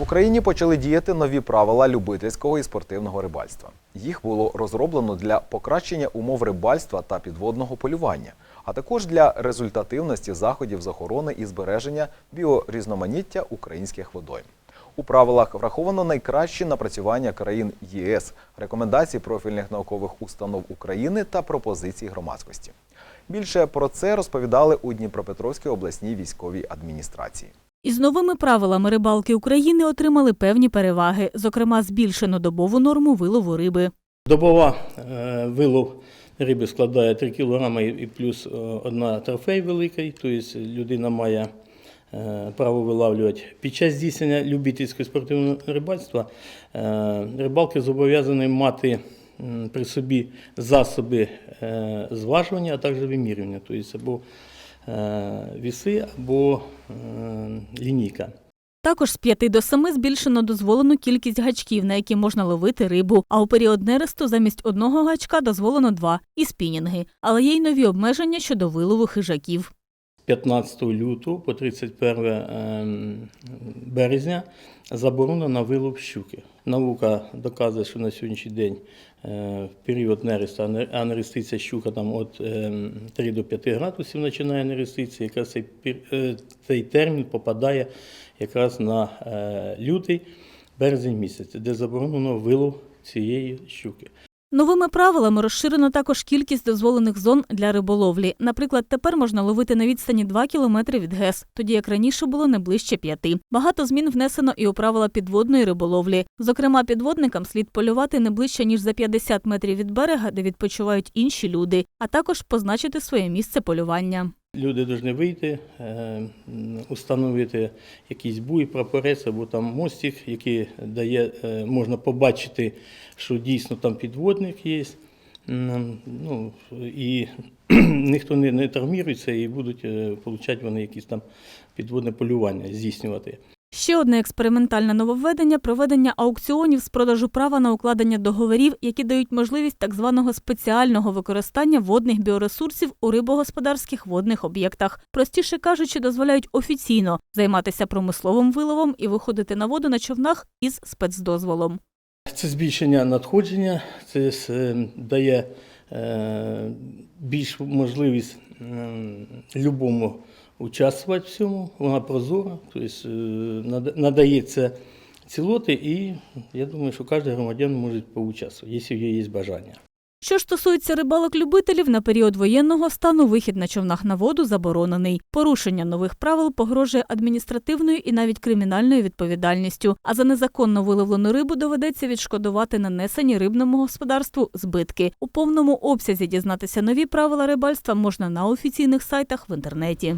В Україні почали діяти нові правила любительського і спортивного рибальства. Їх було розроблено для покращення умов рибальства та підводного полювання, а також для результативності заходів з охорони і збереження біорізноманіття українських водойм. У правилах враховано найкращі напрацювання країн ЄС, рекомендації профільних наукових установ України та пропозиції громадськості. Більше про це розповідали у Дніпропетровській обласній військовій адміністрації. Із новими правилами рибалки України отримали певні переваги, зокрема збільшено добову норму вилову риби. Добова е, вилов риби складає 3 кг і плюс е, одна трофей великий, тобто людина має е, право вилавлювати. Під час здійснення любительського спортивного рибальства рибалки зобов'язані мати при собі засоби зважування, а також вимірювання, тобто віси, або е, лінійка. Також з 5 до 7 збільшено дозволену кількість гачків, на які можна ловити рибу, а у період нересту замість одного гачка дозволено два і спінінги. Але є й нові обмеження щодо вилову хижаків. 15 лютого по 31 ем, березня заборона на вилов щуки. Наука доказує, що на сьогоднішній день е, в період нересту, а не- а нереститься щука там ем, 3 до 5 градусів починає нереститися, якраз цей, е, цей термін попадає якраз на е, лютий, березень місяць, де заборонено вилов цієї щуки. Новими правилами розширено також кількість дозволених зон для риболовлі. Наприклад, тепер можна ловити на відстані 2 кілометри від ГЕС, тоді як раніше було не ближче 5. Багато змін внесено і у правила підводної риболовлі. Зокрема, підводникам слід полювати не ближче ніж за 50 метрів від берега, де відпочивають інші люди, а також позначити своє місце полювання. Люди повинні вийти, м, установити якийсь буй, прапорець або там мостик, який дає, е, можна побачити, що дійсно там підводник є. Ну, і ніхто не, не травмірується і будуть е, получати вони якісь там підводне полювання здійснювати. Ще одне експериментальне нововведення проведення аукціонів з продажу права на укладення договорів, які дають можливість так званого спеціального використання водних біоресурсів у рибогосподарських водних об'єктах. Простіше кажучи, дозволяють офіційно займатися промисловим виловом і виходити на воду на човнах із спецдозволом. Це збільшення надходження, це е, дає е, більш можливість любому участвувати в цьому. Вона прозора, тобто е, нада- надається цілоти, і я думаю, що кожен громадян може поучаствувати, якщо є бажання. Що стосується рибалок-любителів, на період воєнного стану вихід на човнах на воду заборонений. Порушення нових правил погрожує адміністративною і навіть кримінальною відповідальністю. А за незаконно виловлену рибу доведеться відшкодувати нанесені рибному господарству збитки. У повному обсязі дізнатися нові правила рибальства можна на офіційних сайтах в інтернеті.